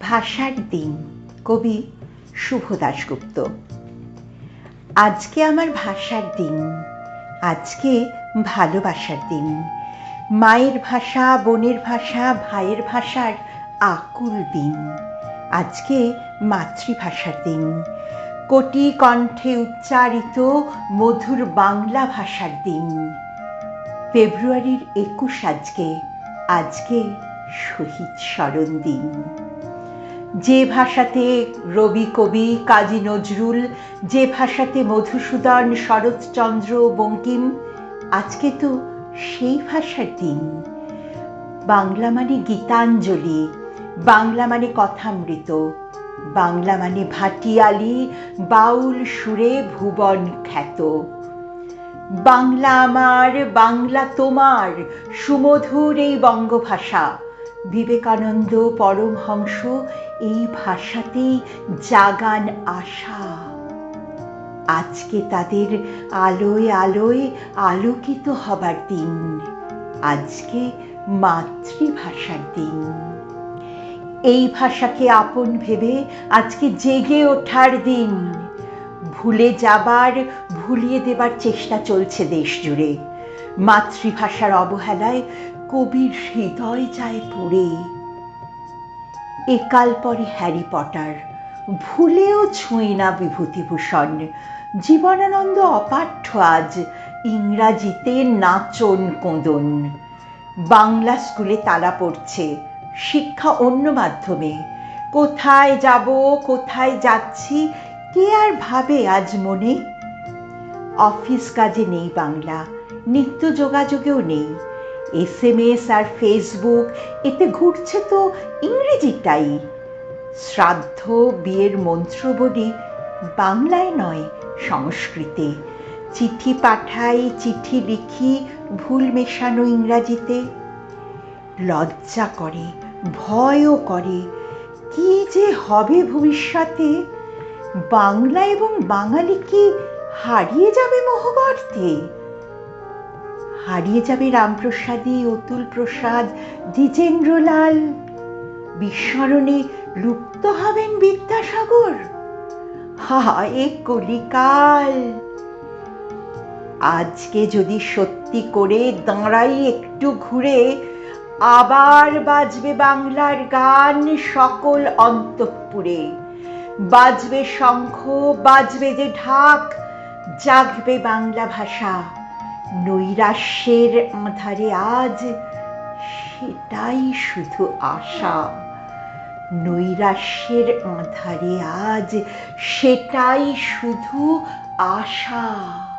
ভাষার দিন, কবি শুভ দাশগুপ্ত। আজকে আমার ভাষার দিন, আজকে ভালোবাসার দিন। মায়ের ভাষা, বোনের ভাষা, ভাইয়ের ভাষার আকুল দিন। আজকে মাতৃভাষার দিন। কোটি কণ্ঠে উচ্চারিত মধুর বাংলা ভাষার দিন। ফেব্রুয়ারির একুশ আজকে আজকে শহীদ স্মরণ দিন। যে ভাষাতে রবি কবি কাজী নজরুল, যে ভাষাতে মধুসূদন, শরৎচন্দ্র, বঙ্কিম, আজকে তো সেই ভাষার দিন। বাংলা মানে গীতাঞ্জলি, বাংলা মানে কথামৃত, বাংলা মানে ভাটিয়ালি, বাউল সুরে ভুবন খ্যাত। বাংলা আমার, বাংলা তোমার, সুমধুর এই বঙ্গভাষা। বিবেকানন্দ পরমহংস, এই ভাষাতেই জাগান আশা। আজকে তাদের আলোয় আলোয় আলোকিত হবার দিন। আজকে মাতৃভাষার দিন। এই ভাষাকে আপন ভেবে আজকে জেগে ওঠার দিন। ভুলে যাবার, ভুলিয়ে দেবার চেষ্টা চলছে দেশ জুড়ে মাতৃভাষার অবহেলায় কবির হৃদয় যায় পড়ে। একাল পরে হ্যারি পটার, ভুলেও ছুঁই না বিভূতিভূষণ। জীবনানন্দ অপাঠ্য আজ ইংরাজিতে নাচন কোঁদন বাংলা স্কুলে তালা পড়ছে, শিক্ষা অন্য মাধ্যমে। কোথায় যাব, কোথায় যাচ্ছি, কে আর ভাবে আজ মনে? অফিস কাজে নেই বাংলা নিত্য যোগাযোগেও নেই। এস এম এস আর ফেসবুক এতে ঘুরছে তো ইংরেজিটাই শ্রাদ্ধ, বিয়ের মন্ত্র বলি বাংলায় নয়, সংস্কৃতে। চিঠি পাঠাই, চিঠি লিখি, ভুল মেশানো ইংরাজিতে। লজ্জা করে, ভয়ও করে, কি যে হবে ভবিষ্যতে? বাংলা এবং বাঙালি কি হারিয়ে যাবে মোহগর্তে হারিয়ে যাবে রামপ্রসাদী অতুল প্রসাদ। দ্বিজেন্দ্রলাল, বিস্মরণে লুপ্ত হবেন বিদ্যাসাগর। হায় কলিকাল। আজকে যদি সত্যি করে দাঁড়াই একটু ঘুরে, আবার বাজবে বাংলার গান সকল অন্তঃপুরে। বাজবে শঙ্খ, বাজবে যে ঢাক, জাগবে বাংলা ভাষা। নৈরাশ্যের আধারে আজ সেটাই শুধু আশা। নৈরাশ্যের আধারে আজ সেটাই শুধু আশা।